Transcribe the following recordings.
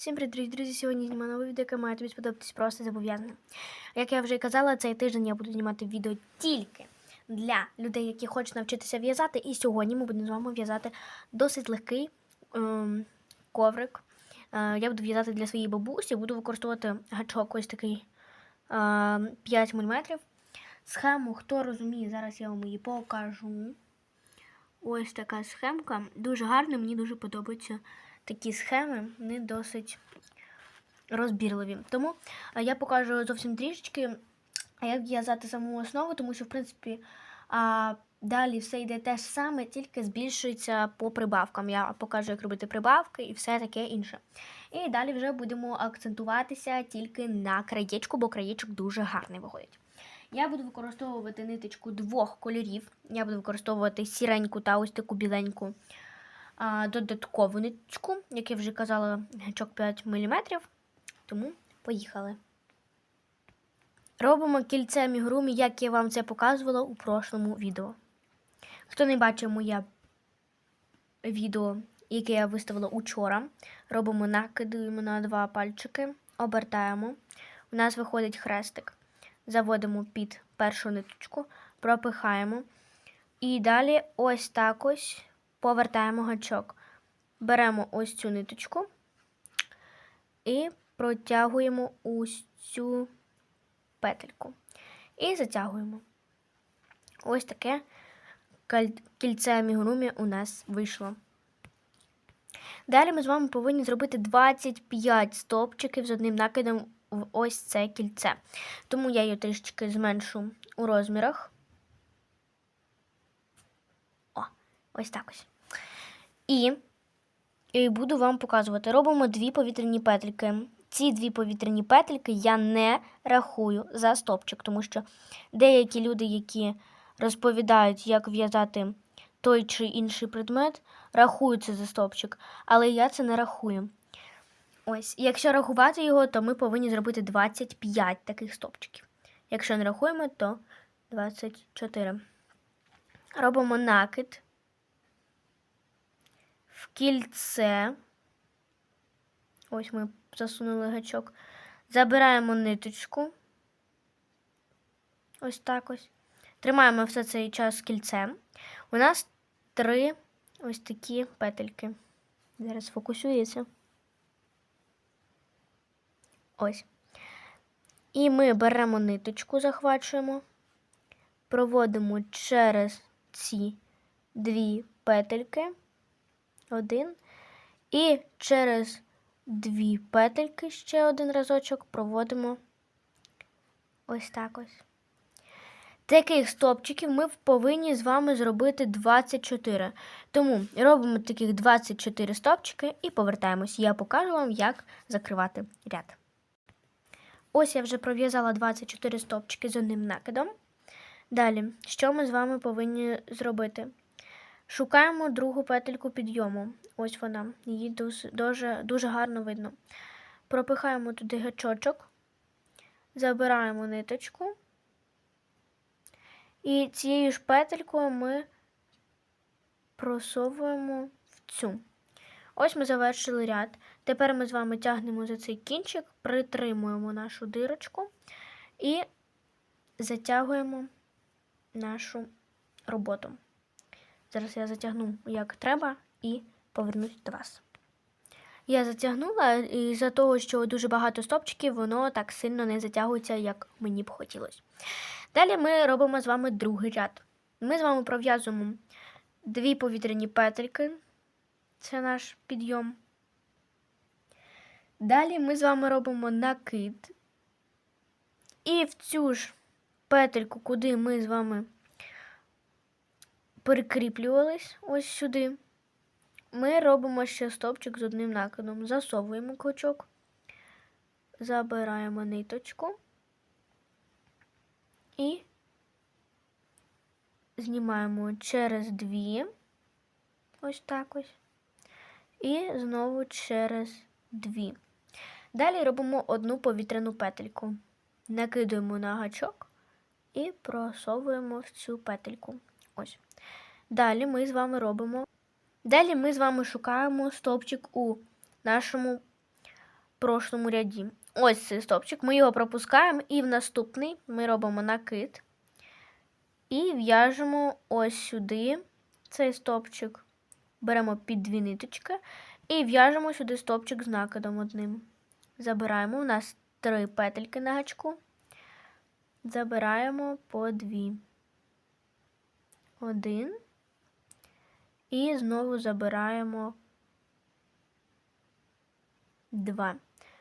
Всім привіт, друзі! Сьогодні знімаю нове відео, яке має тобі сподобатись просто зобов'язане. Як я вже і казала, цей тиждень я буду знімати відео тільки для людей, які хочуть навчитися в'язати. І сьогодні ми будемо з вами в'язати досить легкий ем, коврик. Е, я буду в'язати для своєї бабусі, буду використовувати гачок ось такий е, 5 мм. Схему, хто розуміє, зараз я вам її покажу. Ось така схемка. Дуже гарна, мені дуже подобаються такі схеми, вони досить розбірливі. Тому я покажу зовсім трішечки, як в'язати саму основу, тому що, в принципі, далі все йде те ж саме, тільки збільшується по прибавкам. Я покажу, як робити прибавки і все таке інше. І далі вже будемо акцентуватися тільки на краєчку, бо краєчок дуже гарний виходить. Я буду використовувати ниточку двох кольорів. Я буду використовувати сіреньку та ось таку біленьку додаткову ниточку, як я вже казала, гачок 5 мм. Тому поїхали. Робимо кільце мігрумі, як я вам це показувала у прошлому відео. Хто не бачив моє відео, яке я виставила учора, робимо накидуємо на два пальчики, обертаємо. У нас виходить хрестик. Заводимо під першу ниточку, пропихаємо. І далі ось так ось повертаємо гачок. Беремо ось цю ниточку і протягуємо ось цю петельку. І затягуємо. Ось таке кільце амігурумі у нас вийшло. Далі ми з вами повинні зробити 25 стовпчиків з одним накидом в ось це кільце. Тому я її трішечки зменшу у розмірах. О, ось так ось. І, і буду вам показувати. Робимо дві повітряні петельки. Ці дві повітряні петельки я не рахую за стопчик, тому що деякі люди, які розповідають, як в'язати той чи інший предмет, рахують це за стопчик, але я це не рахую. Ось, якщо рахувати його, то ми повинні зробити 25 таких стопчиків. Якщо не рахуємо, то 24. Робимо накид в кільце. Ось ми засунули гачок. Забираємо ниточку. Ось так ось. Тримаємо все цей час кільцем. У нас три ось такі петельки. Зараз фокусується. Ось. І ми беремо ниточку, захвачуємо, проводимо через ці дві петельки. Один. І через дві петельки ще один разочок проводимо ось так ось. Таких стопчиків ми повинні з вами зробити 24. Тому робимо таких 24 стопчики і повертаємось. Я покажу вам, як закривати ряд. Ось я вже пров'язала 24 стопчики з одним накидом. Далі, що ми з вами повинні зробити? Шукаємо другу петельку підйому. Ось вона, її дуже, дуже гарно видно. Пропихаємо туди гачочок, забираємо ниточку. І цією ж петелькою ми просовуємо в цю. Ось ми завершили ряд. Тепер ми з вами тягнемо за цей кінчик, притримуємо нашу дирочку і затягуємо нашу роботу. Зараз я затягну як треба і повернусь до вас. Я затягнула, і за того, що дуже багато стопчиків, воно так сильно не затягується, як мені б хотілося. Далі ми робимо з вами другий ряд. Ми з вами пров'язуємо дві повітряні петельки. Це наш підйом. Далі ми з вами робимо накид. І в цю ж петельку, куди ми з вами прикріплювались, ось сюди, ми робимо ще стопчик з одним накидом. Засовуємо клочок, забираємо ниточку і знімаємо через дві, ось так ось. І знову через дві. Далі робимо одну повітряну петельку. Накидуємо на гачок і просовуємо в цю петельку. Ось. Далі ми з вами робимо. Далі ми з вами шукаємо стовпчик у нашому прошлому ряді. Ось цей стовпчик. Ми його пропускаємо, і в наступний ми робимо накид. І в'яжемо ось сюди цей стовпчик. Беремо під дві ниточки і в'яжемо сюди стовпчик з накидом одним. Забираємо. У нас три петельки на гачку. Забираємо по дві. Один. І знову забираємо два.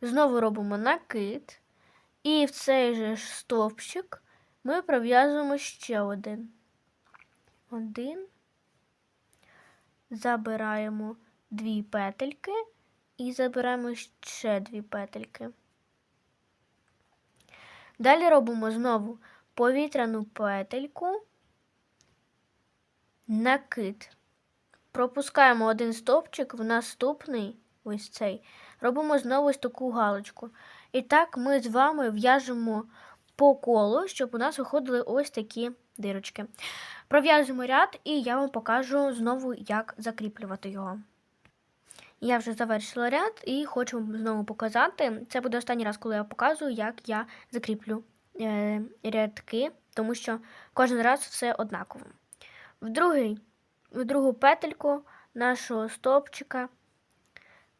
Знову робимо накид. І в цей же стовпчик ми пров'язуємо ще один. Один. Забираємо дві петельки і забираємо ще дві петельки. Далі робимо знову повітряну петельку, накид. Пропускаємо один стовпчик в наступний, ось цей, робимо знову ось таку галочку. І так ми з вами в'яжемо по колу, щоб у нас виходили ось такі дирочки. Пров'язуємо ряд, і я вам покажу знову, як закріплювати його. Я вже завершила ряд і хочу вам знову показати. Це буде останній раз, коли я показую, як я закріплю е, рядки, тому що кожен раз все однаково. В, другий, в другу петельку нашого стовпчика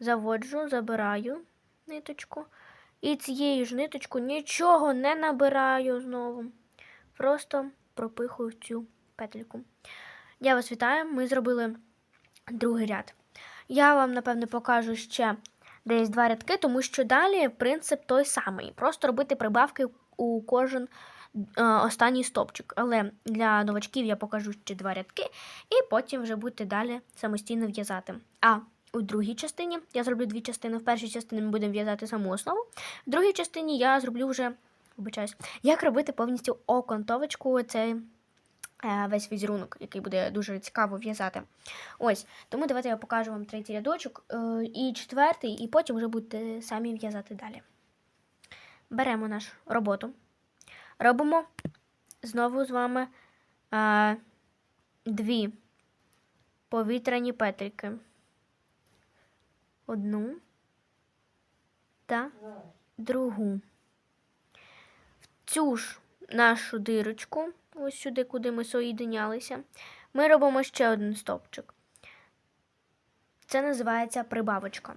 заводжу, забираю ниточку. І цією ж ниточку нічого не набираю знову. Просто пропихую цю петельку. Я вас вітаю, ми зробили другий ряд. Я вам, напевне, покажу ще десь два рядки, тому що далі принцип той самий. Просто робити прибавки у кожен е, останній стопчик. Але для новачків я покажу ще два рядки, і потім вже будете далі самостійно в'язати. А у другій частині я зроблю дві частини. В першій частині ми будемо в'язати саму основу, в другій частині я зроблю вже вибачаюсь, як робити повністю окантовочку цей е, весь візерунок, який буде дуже цікаво в'язати. Ось, тому давайте я покажу вам третій рядочок е, і четвертий, і потім вже будете самі в'язати далі. Беремо нашу роботу. Робимо знову з вами е, дві повітряні петельки. Одну та другу. В цю ж нашу дирочку, ось сюди, куди ми соєдинялися, ми робимо ще один стовпчик. Це називається прибавочка.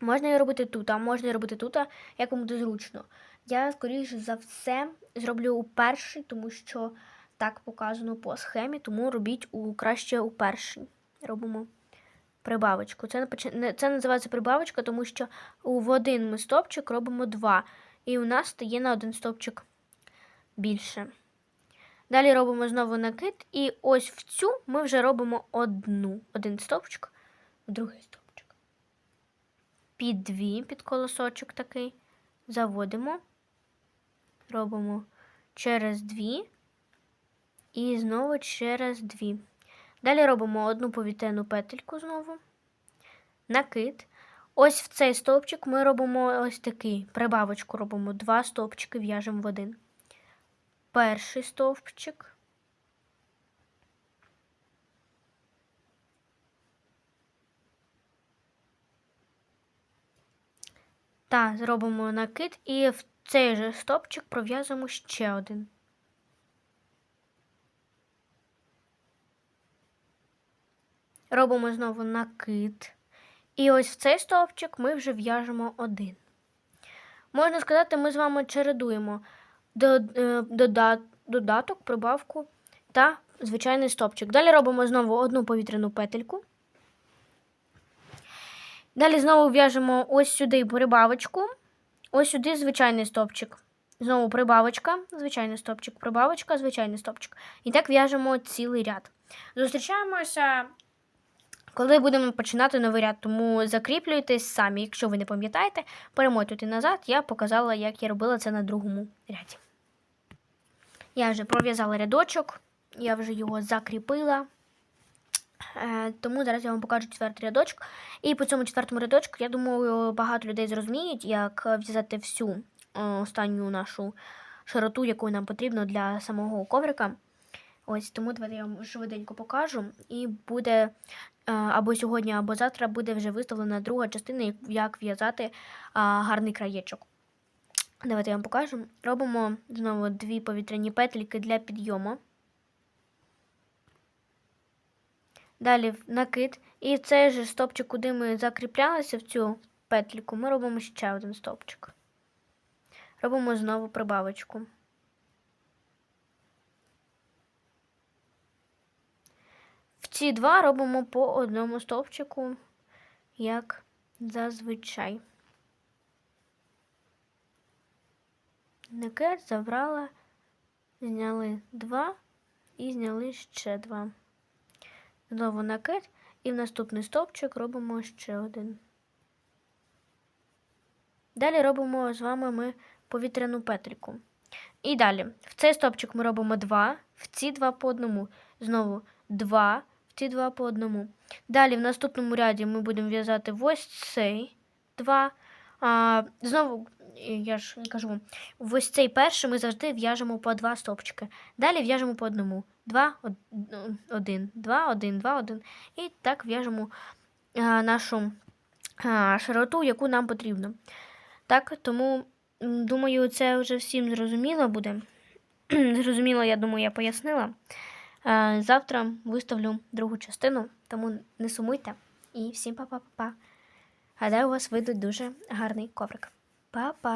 Можна її робити тут, а можна її робити тут, як вам буде зручно. Я, скоріше за все, зроблю у перший, тому що так показано по схемі, тому робіть у, краще у перший. Робимо прибавочку. Це, це називається прибавочка, тому що в один ми стовпчик робимо два. І у нас стає на один стовпчик більше. Далі робимо знову накид, і ось в цю ми вже робимо одну, один стовпчик, другий стовпчик. Під дві, під колосочок такий. Заводимо, робимо через дві і знову через дві. Далі робимо одну повітряну петельку знову, накид. Ось в цей стовпчик ми робимо ось такий прибавочку робимо. Два стовпчики в'яжемо в один. Перший стовпчик. Та зробимо накид і в цей же стовпчик пров'язуємо ще один. Робимо знову накид. І ось в цей стовпчик ми вже в'яжемо один. Можна сказати, ми з вами чередуємо е, дода- додаток, прибавку та звичайний стовпчик. Далі робимо знову одну повітряну петельку. Далі знову в'яжемо ось сюди прибавочку, ось сюди звичайний стовпчик. Знову прибавочка, звичайний стовпчик, прибавочка, звичайний стовпчик. І так в'яжемо цілий ряд. Зустрічаємося коли будемо починати новий ряд, тому закріплюйтесь самі. Якщо ви не пам'ятаєте, перемотуйте назад, я показала, як я робила це на другому ряді. Я вже пров'язала рядочок, я вже його закріпила. Е, Тому зараз я вам покажу четвертий рядочок. І по цьому четвертому рядочку, я думаю, багато людей зрозуміють, як в'язати всю е, останню нашу широту, яку нам потрібно для самого коврика. Ось тому давайте я вам швиденько покажу. І буде е, або сьогодні, або завтра буде вже виставлена друга частина, як- в'язати гарний краєчок. Давайте я вам покажу. Робимо знову дві повітряні петліки для підйому. Далі накид. І цей же стопчик, куди ми закріплялися в цю петліку, ми робимо ще один стопчик. Робимо знову прибавочку. В ці два робимо по одному стовпчику, як зазвичай. Накид забрала, зняли два і зняли ще два. Знову накид і в наступний стовпчик робимо ще один. Далі робимо з вами ми повітряну петліку. І далі в цей стовпчик ми робимо два, в ці два по одному. Знову два, в ці два по одному. Далі в наступному ряді ми будемо в'язати ось цей два. А, знову, я ж кажу, ось цей перший ми завжди в'яжемо по два стовпчики. Далі в'яжемо по одному. Два, ну, один, два, один, два, один. І так в'яжемо а, нашу а, широту, яку нам потрібно. Так, тому думаю, це вже всім зрозуміло буде. зрозуміло, я думаю, я пояснила. Е, Завтра виставлю другу частину, тому не сумуйте. І всім па-па-па-па. Гадаю, у вас вийде дуже гарний коврик. Па-па!